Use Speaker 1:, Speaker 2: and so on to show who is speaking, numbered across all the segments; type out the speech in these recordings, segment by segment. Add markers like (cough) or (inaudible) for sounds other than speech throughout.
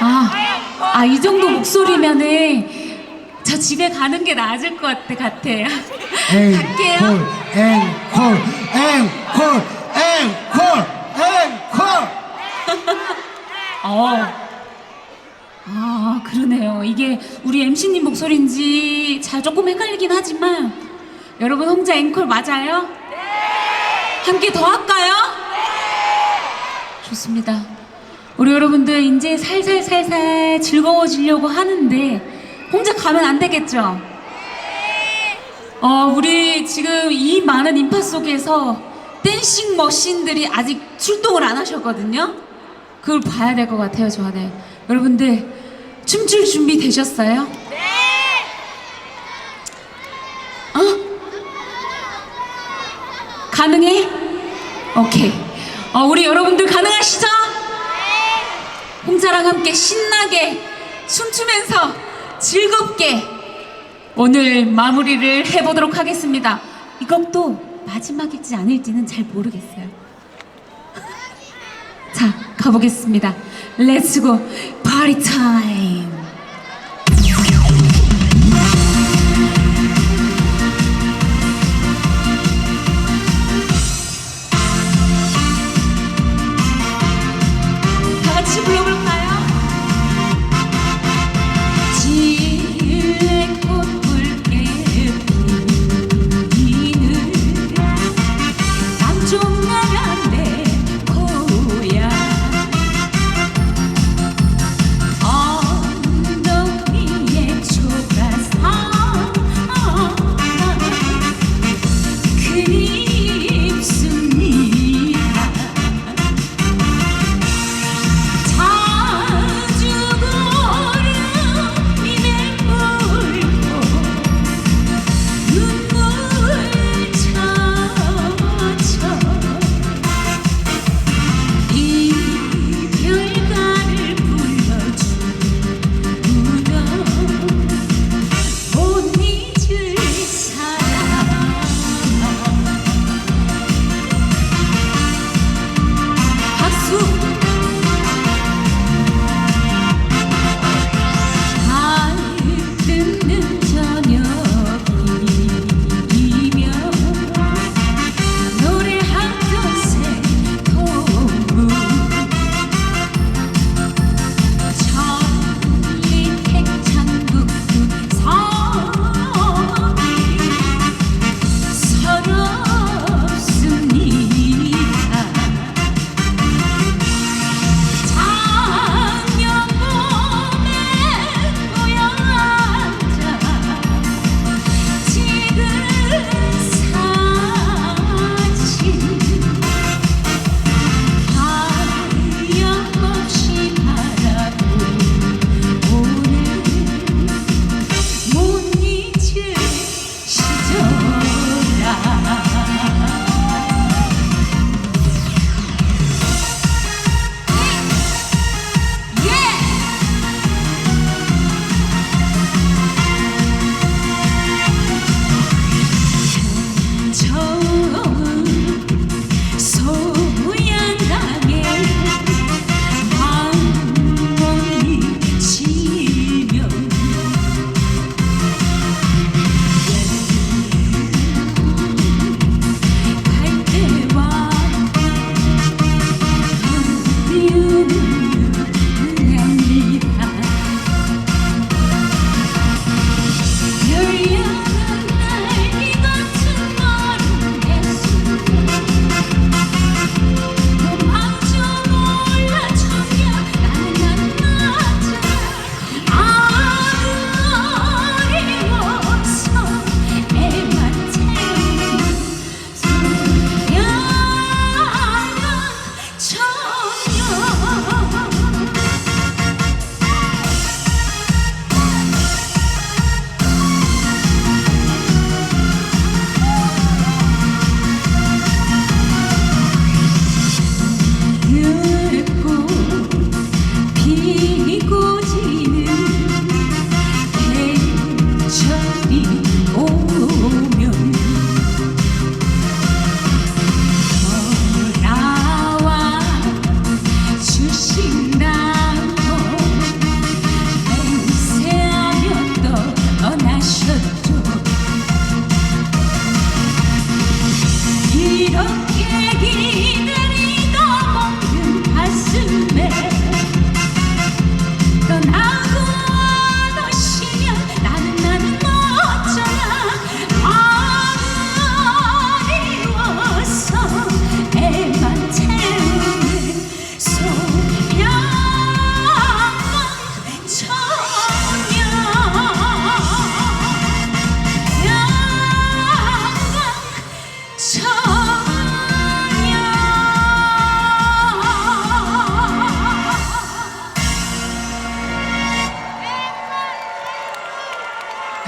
Speaker 1: 아, 아, 이 정도 목소리면은 저 집에 가는 게 나아질 것 같아, 같아요. 갈게요.
Speaker 2: 앵콜, 앵콜, 앵콜, 앵콜.
Speaker 1: 어. 아, 그러네요. 이게 우리 MC님 목소리인지 잘 조금 헷갈리긴 하지만 여러분 홍자 앵콜 맞아요? 네. 함께 더 할까요? 네. 좋습니다. 우리 여러분들 이제 살살살살 즐거워지려고 하는데 혼자 가면 안 되겠죠? 어, 우리 지금 이 많은 인파 속에서 댄싱 머신들이 아직 출동을 안 하셨거든요. 그걸 봐야 될 것 같아요, 저는. 여러분들 춤출 준비 되셨어요? 네. 어? 가능해? 오케이. 어, 우리 여러분들 가능하시죠? 홍자랑 함께 신나게 춤추면서 즐겁게 오늘 마무리를 해보도록 하겠습니다. 이것도 마지막일지 아닐지는 잘 모르겠어요. 자, 가보겠습니다. 렛츠고 파티 타임.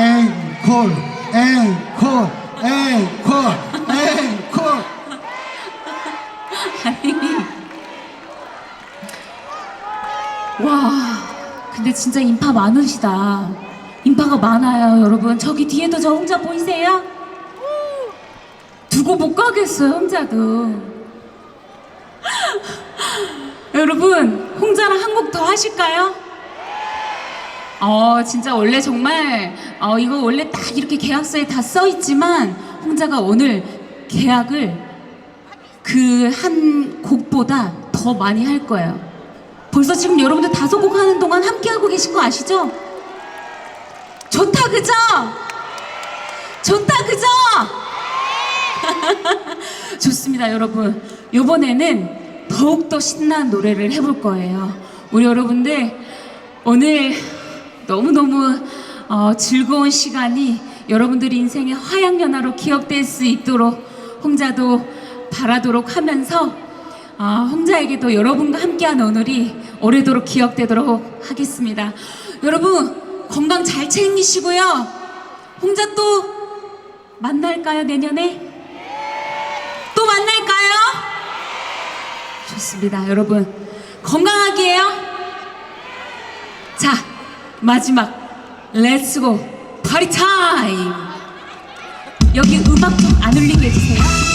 Speaker 2: 앵콜 앵콜 앵콜 앵콜
Speaker 1: 아니. 와, 근데 진짜 인파 많으시다. 인파가 많아요, 여러분. 저기 뒤에도 저 홍자 보이세요? 두고 못 가겠어요, 홍자도. 여러분, 홍자랑 한 곡 더 하실까요? 어, 진짜 원래 정말, 어, 이거 원래 딱 이렇게 계약서에 다 써 있지만, 홍자가 오늘 계약을 그 한 곡보다 더 많이 할 거예요. 벌써 지금 여러분들 다섯 곡 하는 동안 함께 하고 계신 거 아시죠? 좋다 그죠? 좋다 그죠? (laughs) 좋습니다 여러분. 이번에는 더욱더 신나는 노래를 해볼 거예요. 우리 여러분들 오늘 너무너무 어, 즐거운 시간이 여러분들 인생의 화양연화로 기억될 수 있도록 홍자도 바라도록 하면서 아, 홍자에게도 여러분과 함께한 오늘이 오래도록 기억되도록 하겠습니다. 여러분 건강 잘 챙기시고요. 홍자 또 만날까요 내년에? 또 만날까요? 좋습니다, 여러분 건강하게 해요. 자 마지막 렛츠고 파리 타임. 여기 음악 좀 안 울리게 해주세요.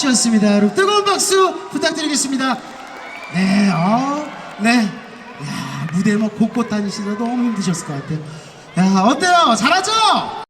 Speaker 2: 씨였습니다. 여러분 뜨거운 박수 부탁드리겠습니다. 네, 어, 네, 야 무대 뭐 곳곳 다니시다 너무 힘드셨을 것 같아요. 야 어때요? 잘하죠?